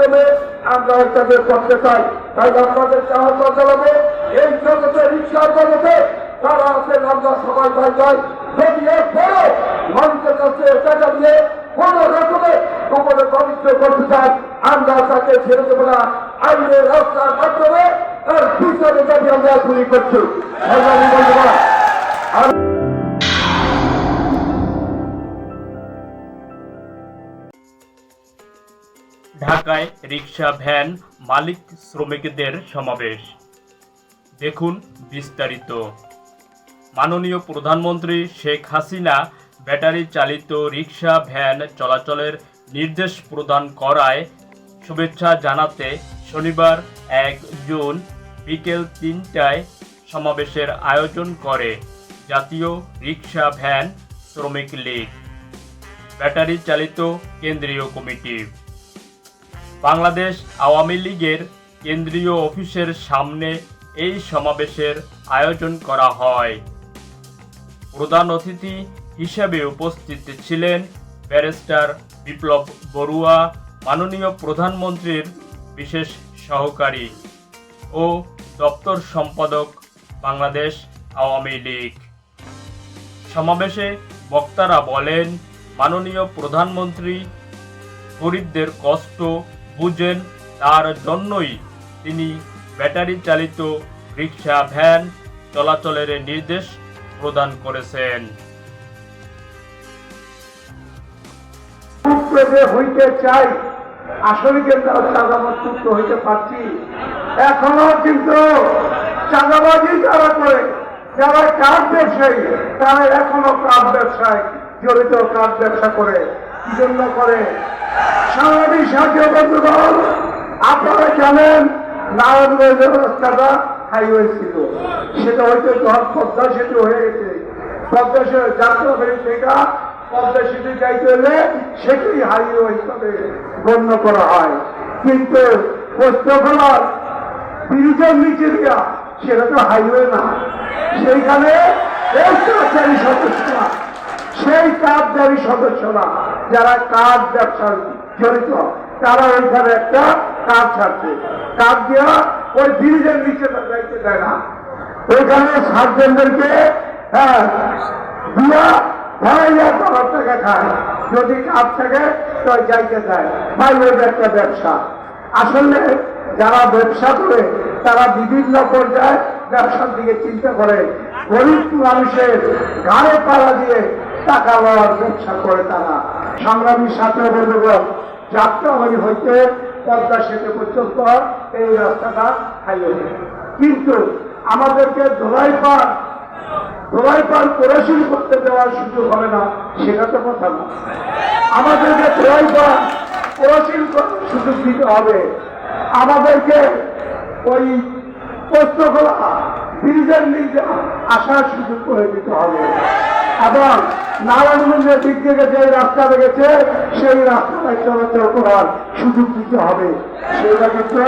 মাধ্যমে আমরা তাদের করতে চাই। তাই আপনাদেরকে আহ্বান জানাব এই জগতে, রিক্সার জগতে তারা আছেন আমরা সবাই ভাই ভাই যদি এরপরও মানুষের কাছে টাকা দিয়ে কোন রকমের গোপনে বাণিজ্য করতে চাই আমরা তাকে ছেড়ে দেবো না। আইনের রাস্তার মাধ্যমে তার পিছনে দাবি আমরা গুলি করছি। ঢাকায় রিক্সা ভ্যান মালিক শ্রমিকদের সমাবেশ। দেখুন বিস্তারিত। মাননীয় প্রধানমন্ত্রী শেখ হাসিনা ব্যাটারি চালিত রিক্সা ভ্যান চলাচলের নির্দেশ প্রদান করায় শুভেচ্ছা জানাতে শনিবার এক জুন বিকেল তিনটায় সমাবেশের আয়োজন করে জাতীয় রিক্সা ভ্যান শ্রমিক লীগ। ব্যাটারি চালিত কেন্দ্রীয় কমিটি। বাংলাদেশ আওয়ামী লীগের কেন্দ্রীয় অফিসের সামনে এই সমাবেশের আয়োজন করা হয়। প্রধান অতিথি হিসেবে উপস্থিত ছিলেন ব্যারিস্টার বিপ্লব বড়ুয়া, মাননীয় প্রধানমন্ত্রীর বিশেষ সহকারী ও দপ্তর সম্পাদক বাংলাদেশ আওয়ামী লীগ। সমাবেশে বক্তারা বলেন, মাননীয় প্রধানমন্ত্রী গরিবদের কষ্ট বুঝেন, তার জন্যই তিনি ব্যাটারি চালিত রিক্সা ভ্যান চলাচলের নির্দেশ প্রদান করেছেন। হইতে চাই, আসলে কিন্তু মুক্ত হইতে পারছি, এখনও কিন্তু চাঁদাবাজি যারা করে, যারা কাঠ ব্যবসায়ী, তারা এখনও কাঠ ব্যবসায় জড়িত, কাঠ ব্যবসা করে। কি জন্য করে? সাংবাদিক সাহায্য বন্ধুগণ আপনারা জানেন নারায়ণগঞ্জের রাস্তাটা হাইওয়ে ছিল। সেটা হয়তো যখন পদ্মা সেতু হয়ে গেছে পদ্মা সেতু যাত্রাবাড়ি থেকে পদ্মা সেতু যাইতে হলে সেটাই হাইওয়ে হিসাবে গণ্য করা হয়। কিন্তু পোস্তখোলার ব্রিজের নিচে দিয়া সেটা তো হাইওয়ে না। সেইখানে কারচারি সদস্যরা সেই কার্ডদারি সদস্যরা যারা কার্ড ব্যবসার জড়িত। তারা ওইখানে একটা কাজ ছাড়ছে। কাজ দেওয়া ওই ব্রিজের নিচে যাইতে দেয় না। ওইখানে সার্জেনদেরকে হ্যাঁ যদি কাজ থাকে, তো যাইতে দেয়। ভাই, ওই একটা ব্যবসা। আসলে যারা ব্যবসা করে, তারা বিভিন্ন পর্যায়ে ব্যবসার দিকে চিন্তা করে। গরিব মানুষের ঘাড়ে পাড়া দিয়ে টাকা লওয়ার ব্যবসা করে তারা। সংগ্রামী সাথে বন্ধুগণ যাত্রাবাড়ি হইতে পদ্মা সেতু পর্যন্ত এই রাস্তাটা হাইওয়ে কিন্তু আমাদেরকে ধোলাই পার ধোলাই পার কোরাশিল করতে দেওয়ার সুযোগ হবে না, সেটা তো কথা না। আমাদেরকে ধোলাই পার কোরাশিল সুযোগ দিতে হবে। আমাদেরকে ওই পোস্তকলা ব্রিজের নিচে আসার সুযোগ করে দিতে হবে। এবং নারায়ণগঞ্জের দিক থেকে যে রাস্তা গেছে সেই রাস্তাটায় চলাচল করার সুযোগ দিতে হবে। সেটা কিন্তু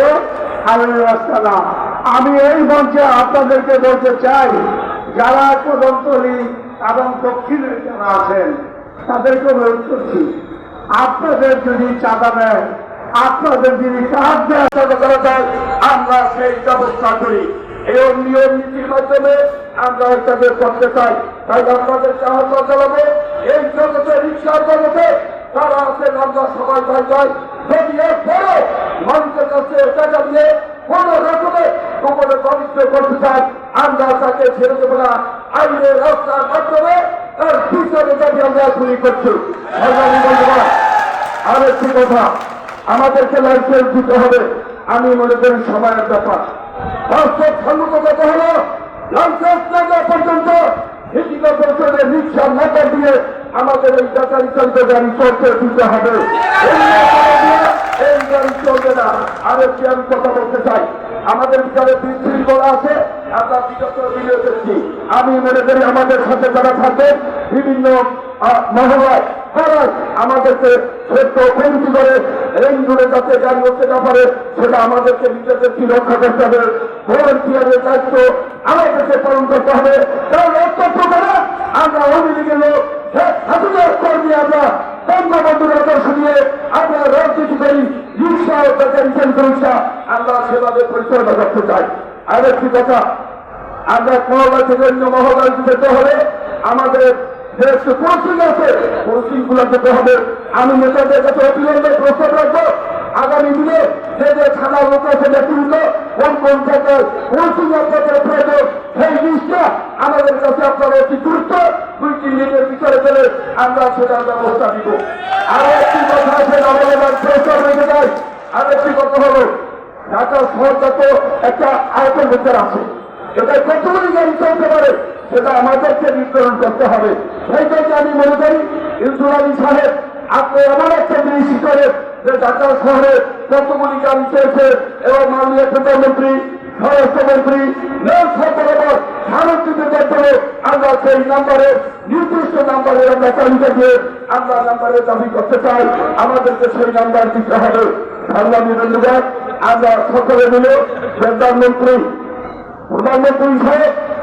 হাইওয়ে রাস্তা না। আমি এই মঞ্চে আপনাদেরকে বলতে চাই, যারা কদমতলি এবং দক্ষিণের যারা আছেন তাদেরকে অনুরোধ করছি, আপনাদের যদি চাঁদা নেয়, আপনাদের যদি কাজ দেয় আমরা সেই ব্যবস্থা করি। এবং নিয়ম নীতির মাধ্যমে আমরা তাদের করতে চাই। তাই আপনাদেরকে আহ্বান জানাব এই জগতে, রিক্সার জগতে তারা আছেন আমরা সবাই ভাই ভাই যদি এরপরও মানুষের কাছে টাকা দিয়ে কোন রকমের গোপনে করতে চাই আমরা তাকে ছেড়ে দেবো না। আইনের রাস্তার মাধ্যমে তার পিছনে দাবি আমরা গুলি করছি। আর একটি কথা, আমাদেরকে লাইসেন্স দিতে হবে। আমি মনে করি সময়ের ব্যাপার। বাস্তব সম্মত কথা হলো? দিয়ে আমাদের এই ব্যাটারি চালিত গাড়ি চলতে দিতে হবে। এই গাড়ি চলবে না। আরেকটি আমি কথা বলতে চাই। আমাদের বিচারে বিশৃঙ্খলা আছে, আমরা বিগত দিনে দেখছি। আমি মনে করি আমাদের সাথে যারা থাকে বিভিন্ন মহলায় তারা আমাদেরকে ছোট্ট করে রেঞ্জ জুড়ে যাতে গাড়ি হতে না পারে, সেটা আমাদেরকে নিজেদের কি রক্ষা করতে হবে। ভলেন্টিয়ারের দায়িত্ব আমাদেরকে পালন করতে হবে। কারণ অত্যন্ত করে, আমরা শেখ কর্মী আমরা আমরা আমরা সেভাবে করতে চাই। আর কথা, আমরা আমাদের যে একটু কোচিং আছে। কোচিংগুলো যেতে হবে। আমি নেতাদের কাছে অবিলম্বে প্রস্তাব রাখব। আগামী দিনে যে যে থানা লোক আছে নেতৃত্ব কোন কোন জায়গায় কোচিং আপনাদের প্রয়োজন, সেই জিনিসটা আমাদের কাছে আপনারা দুই, তিন দিনের গেলে আমরা সেটার ব্যবস্থা দিব আর একটি কথা আছে আর একটি কথা হলো ঢাকা শহরটা তো একটা আয়তের ভিতরে আছে। এটা কতগুলি গাড়ি চলতে পারে? সেটা আমাদেরকে নির্ধারণ করতে হবে। সেই জন্য আমি মনে করি আলী সাহেব, আপনি এমন একটা জিনিস করেন যে ঢাকা শহরে কতগুলি গাড়ি চলছে এবং মাননীয় প্রধানমন্ত্রী, স্বরাষ্ট্রমন্ত্রী মাধ্যমে আমরা সেই নাম্বারে, নির্দিষ্ট নাম্বারে আমরা আমরা নাম্বারে দাবি করতে চাই। আমাদেরকে সেই নাম্বার দিতে হবে। বন্ধুগণ আমরা সকলে মিলে প্রধানমন্ত্রী প্রধানমন্ত্রী হিসেবে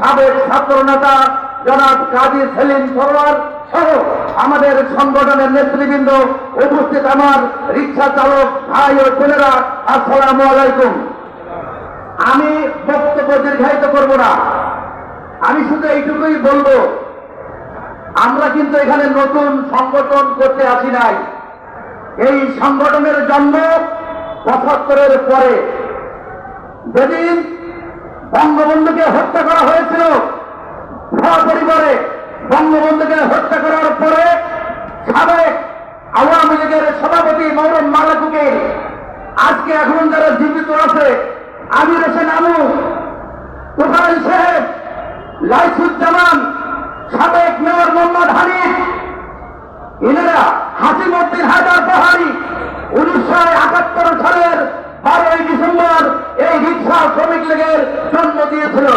সাবেক ছাত্র নেতা জনাব কাজী সেলিম সরোয়ার সহ আমাদের সংগঠনের নেতৃবৃন্দ উপস্থিত আমার রিক্সা চালক ভাই ও বোনেরা আসসালামু আলাইকুম। আমি বক্তব্য দীর্ঘায়িত করব না। আমি শুধু এইটুকুই বলব, আমরা কিন্তু এখানে নতুন সংগঠন করতে আসি নাই। এই সংগঠনের জন্ম পঁচাত্তরের পরে। যেদিন বঙ্গবন্ধুকে হত্যা করা হয়েছিল ভুয়া পরিবারে বঙ্গবন্ধুকে হত্যা করার পরে সাবেক আওয়ামী লীগের সভাপতি মৌরম মালাকুকে আজকে এখন যারা জীবিত আছে আমির হোসেন আমু তুফান সাহেব লাইসুজ্জামান সাবেক মেয়র মোহাম্মদ হানিফ এনারা হাসিমুদ্দিন হায়দার পাহাড়ি উনিশশো একাত্তর সালের বারোই ডিসেম্বর এই রিক্সা শ্রমিক লীগের জন্ম দিয়েছিল।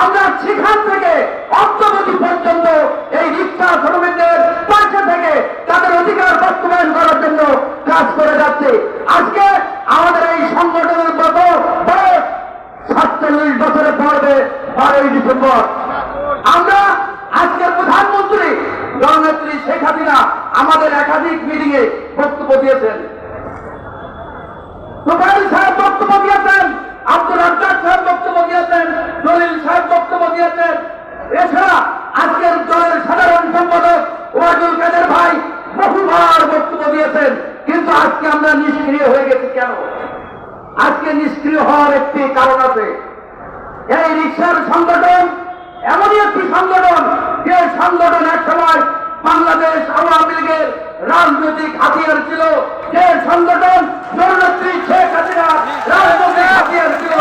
আমরা সেখান থেকে অর্থনীতি পর্যন্ত এই রিক্সা শ্রমিকদের পাশে থেকে তাদের অধিকার বাস্তবায়ন করার জন্য কাজ করে যাচ্ছে। আজকে আমাদের এই সংগঠনের গত বয়স সাতচল্লিশ বছরে পড়বে বারোই ডিসেম্বর আমরা আজকের প্রধানমন্ত্রী জননেত্রী শেখ হাসিনা আমাদের একাধিক মিটিং এ বক্তব্য দিয়েছেন তোফাইল সাহেব বক্তব্য দিয়েছেন আব্দুল রাজ্জাক সাহেব বক্তব্য দিয়েছেন দলিল সাহেব বক্তব্য দিয়েছেন এছাড়া আজকের দলের সাধারণ সম্পাদক ওয়াজুল কাদের ভাই বহুবার বক্তব্য দিয়েছেন কিন্তু আজকে আমরা নিষ্ক্রিয় হয়ে গেছি কেন আজকে নিষ্ক্রিয় হওয়ার একটি কারণ আছে। এই রিক্সার সংগঠন, এমনই একটি সংগঠন যে সংগঠন এক সময় বাংলাদেশ আওয়ামী লীগের রাজনৈতিক হাতিয়ার ছিল। যে সংগঠন জননেত্রী শেখ হাসিনা রাজনৈতিক হাতিয়ার ছিল।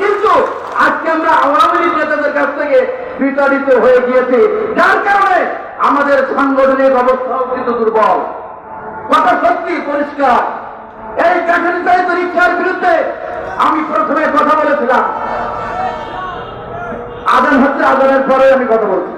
কিন্তু আজকে আমরা আওয়ামী লীগ নেতাদের কাছ থেকে বিতাড়িত হয়ে গিয়েছি। যার কারণে আমাদের সাংগঠনিক অবস্থাও কিন্তু দুর্বল। কথা সত্যি পরিষ্কার। এই চালিত রিক্সার বিরুদ্ধে আমি প্রথমে কথা বলেছিলাম। আদান হচ্ছে আদানের পরে আমি কথা বলছি।